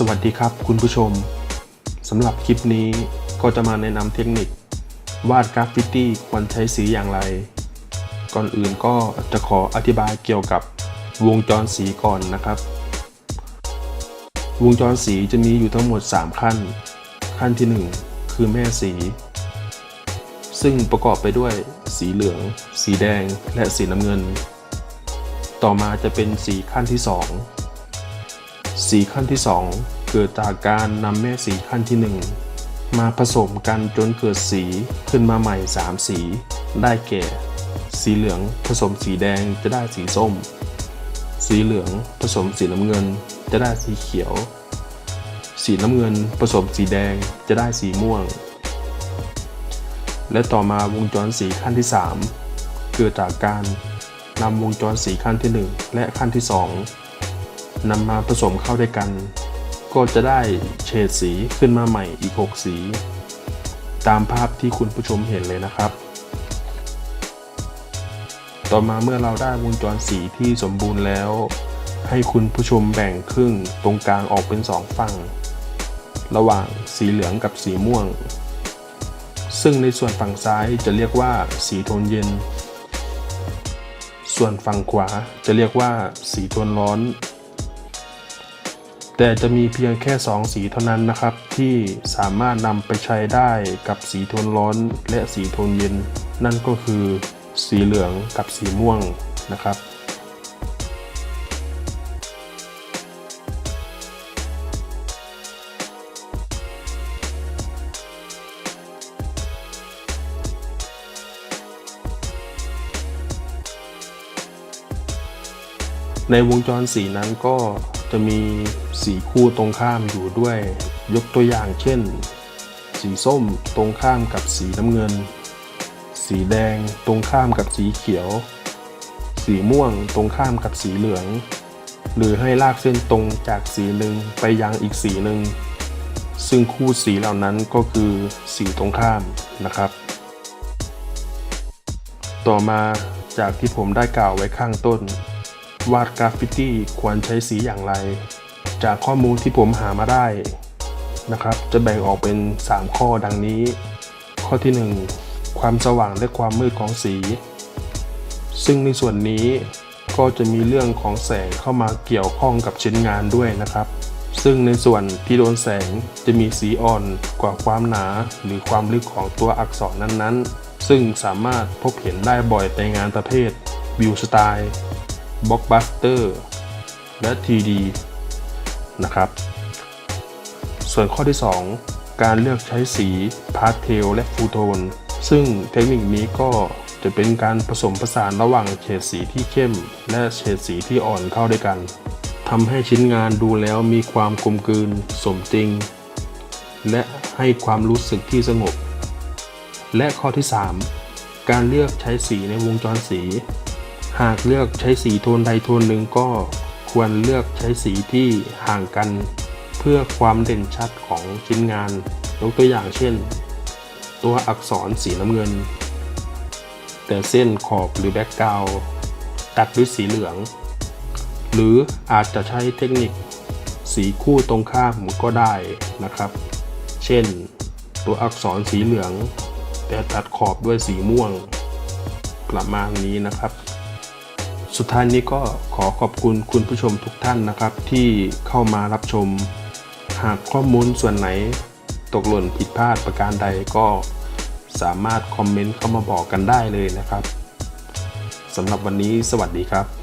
สวัสดีครับคุณผู้ชมสำหรับคลิปนี้ก็จะมาแนะนำเทคนิควาดกราฟฟิตี้ควรใช้สีอย่างไร ก่อนอื่นก็จะขออธิบายเกี่ยวกับวงจรสีก่อนนะครับ วงจรสีจะมีอยู่ทั้งหมด 3 ขั้น ขั้นที่ 1 คือแม่สี ซึ่งประกอบไปด้วยสีเหลือง สีแดงและสีน้ำเงิน ต่อมาจะเป็นสีขั้นที่ 2 สีขั้นที่ 2 เกิดจากการนำแม่สีขั้นที่ 1 มาผสมกันจนเกิดสีขึ้นมาใหม่ 3 สี ได้แก่ สีเหลืองผสมสีแดงจะได้สีส้ม สีเหลืองผสมสีน้ำเงินจะได้สีเขียว สีน้ำเงินผสมสีแดงจะได้สีม่วง และต่อมาวงจรสีขั้นที่ 3 เกิดจากการนำวงจรสีขั้นที่ 1 และขั้นที่ 2 นำมาผสมเข้าด้วยกัน ก็จะได้เฉดสีขึ้นมาใหม่อีก 6 สี ตามภาพที่คุณผู้ชมเห็นเลยนะครับ ต่อมาเมื่อเราได้วงจรสีที่สมบูรณ์แล้ว ให้คุณผู้ชมแบ่งครึ่งตรงกลางออกเป็นสองฝั่ง ระหว่างสีเหลืองกับสีม่วง ซึ่งในส่วนฝั่งซ้ายจะเรียกว่าสีโทนเย็น ส่วนฝั่งขวาจะเรียกว่าสีโทนร้อน แต่จะมีเพียงแค่ 2 สีเท่านั้นนะครับ ที่สามารถนำไปใช้ได้กับสีโทนร้อนและสีโทนเย็น นั่นก็คือสีเหลืองกับสีม่วงนะครับในวงจรสีนั้นก็ จะมีสีคู่ตรงข้ามอยู่ด้วย ยกตัวอย่างเช่น สีส้มตรงข้ามกับสีน้ำเงิน สีแดงตรงข้ามกับสีเขียว สีม่วงตรงข้ามกับสีเหลือง หรือให้ลากเส้นตรงจากสีหนึ่งไปยังอีกสีหนึ่งซึ่งคู่สีเหล่านั้นก็คือสีตรงข้ามนะครับ ต่อมาจากที่ผมได้กล่าวไว้ข้างต้น วาดกราฟฟิตี้ควรใช้สีอย่างไร จากข้อมูลที่ผมหามาได้นะครับ จะแบ่งออกเป็น 3 ข้อดังนี้ ข้อที่ 1 ความสว่างและความมืดของสี ซึ่งในส่วนนี้ก็จะมีเรื่องของแสงเข้ามาเกี่ยวข้องกับชิ้นงานด้วยนะครับ ซึ่งในส่วนที่โดนแสงจะมีสีอ่อนกว่าความหนาหรือความลึกของตัวอักษรนั้นๆ ซึ่งสามารถพบเห็นได้บ่อยในงานประเภทวิวสไตล์ บล็อกบัสเตอร์และ TD นะครับ ส่วนข้อที่ 2 การเลือกใช้สีพาสเทลและฟูโทน ซึ่งเทคนิคนี้ก็จะเป็นการผสมผสานระหว่างเฉดสีที่เข้ม และเฉดสีที่อ่อนเข้าด้วยกันทำให้ชิ้นงานดูแล้วมีความกลมกลืนสมจริง และให้ความรู้สึกที่สงบ และข้อที่ 3 การเลือกใช้สีในวงจรสี หากเลือกใช้สีโทนใดโทนหนึ่งก็ควรเลือกใช้สีที่ห่างกัน เพื่อความเด่นชัดของชิ้นงาน ยกตัวอย่างเช่น ตัวอักษรสีน้ำเงิน แต่เส้นขอบหรือแบ็กกราวตัดด้วยสีเหลือง หรืออาจจะใช้เทคนิคสีคู่ตรงข้ามก็ได้นะครับ เช่น ตัวอักษรสีเหลือง แต่ตัดขอบด้วยสีม่วงประมาณนี้นะครับ สุดท้ายนี้ก็ขอขอบคุณคุณผู้ชมทุกท่านนะครับ ที่เข้ามารับชม หากข้อมูลส่วนไหนตกหล่นผิดพลาดประการใดก็สามารถคอมเมนต์เข้ามาบอกกันได้เลยนะครับสำหรับวันนี้สวัสดีครับ